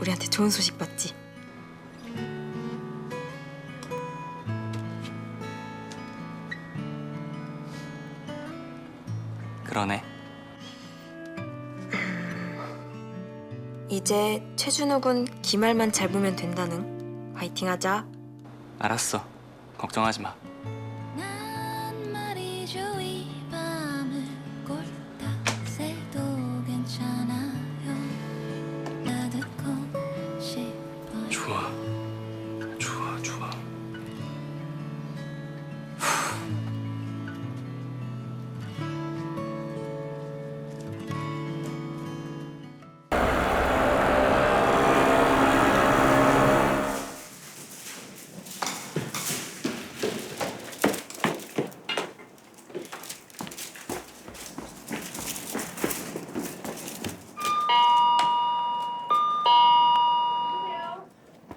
우리한테 좋은 소식 받지. 그러네. 이제 최준욱은 기말만 잘 보면 된다는. 화이팅하자. 알았어. 걱정하지 마.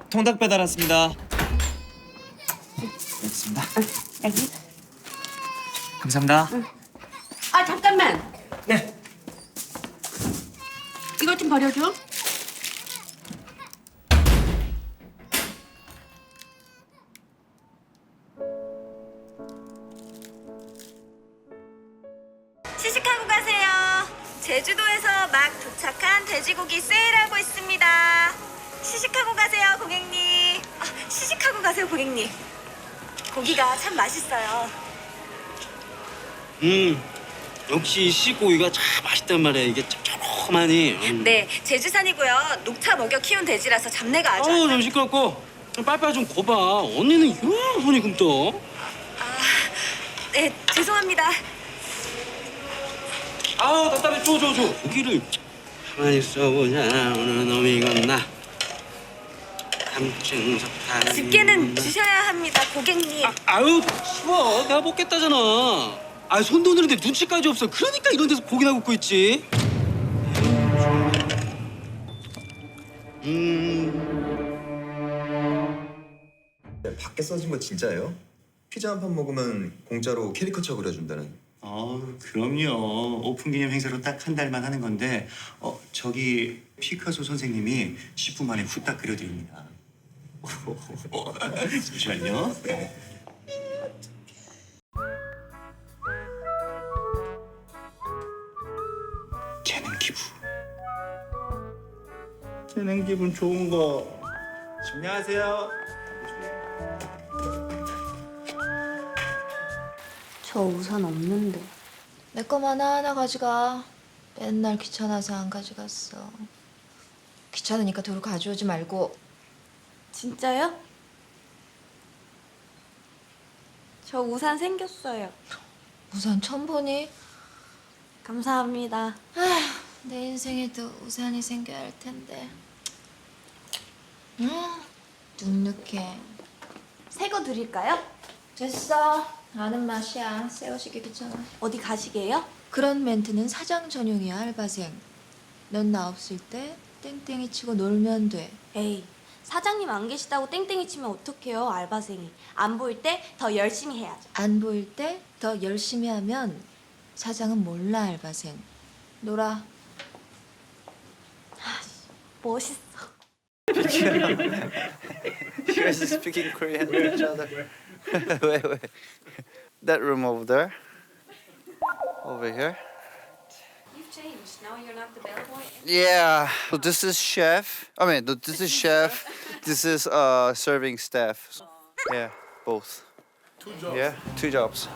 통닭 배달 왔습니다. 알겠습니다. 여기. 감사합니다. 아 잠깐만. 네. 이것 좀 버려줘. 시식하고 가세요. 제주도에서 막 도착한 돼지고기 세일하고 있습니다. 시식하고 가세요, 고객님. 아, 시식하고 가세요, 고객님. 고기가 참 맛있어요. 음, 역시 시고기가 참 맛있단 말이야. 이게 짭조름하니. 음. 네, 제주산이고요. 녹차 먹여 키운 돼지라서 잡내가 아주 아우, 안 좀. 시끄럽고. 좀 빨빨 좀 거봐. 언니는 손이 굶떠. 네, 죄송합니다. 아우, 답답해. 줘, 줘, 줘. 고기를 가만히 있어 보자. 오늘 놈이 익었나. 석탄. 집게는 주셔야 합니다, 고객님. 아, 아유, 치워. 내가 먹겠다잖아. 아, 손도 느는데 눈치까지 없어. 그러니까 이런 데서 고기나 굽고 있지. 음. 네, 밖에 써진 거 진짜예요? 피자 한 판 먹으면 공짜로 캐리커처 그려준다는. 어, 그럼요. 오픈 기념 행사로 딱 한 달만 하는 건데, 어, 저기 피카소 선생님이 10분 만에 후딱 그려드립니다. 잠시만요. 재능 기부. 재능 기분 좋은 거. 안녕하세요. 저 우산 없는데. 내 거만 하나 가져가 맨날 귀찮아서 안 가져갔어 귀찮으니까 도로 가져오지 말고 진짜요? 저 우산 생겼어요. 우산 처음 보니? 감사합니다. 내 인생에도 우산이 생겨야 할 텐데 음, 눅눅해 새 거 드릴까요? 됐어 아는 맛이야 세우시기 귀찮아 어디 가시게요? 그런 멘트는 사장 전용이야 알바생 넌 나 없을 때 땡땡이 치고 놀면 돼 에이, 사장님 안 계시다고 땡땡이 치면 어떡해요, 알바생이. 안 보일 때 더 열심히 해야죠. 안 보일 때 더 열심히 하면 사장은 몰라 알바생 놀아 멋있어. You guys are speaking Korean to each other. wait, wait. That room over there. Over here. You've changed. Now you're not the bellboy. Yeah. So this is chef. I mean, no, this is chef. This is uh serving staff. Yeah, both. Two jobs. Yeah, two jobs.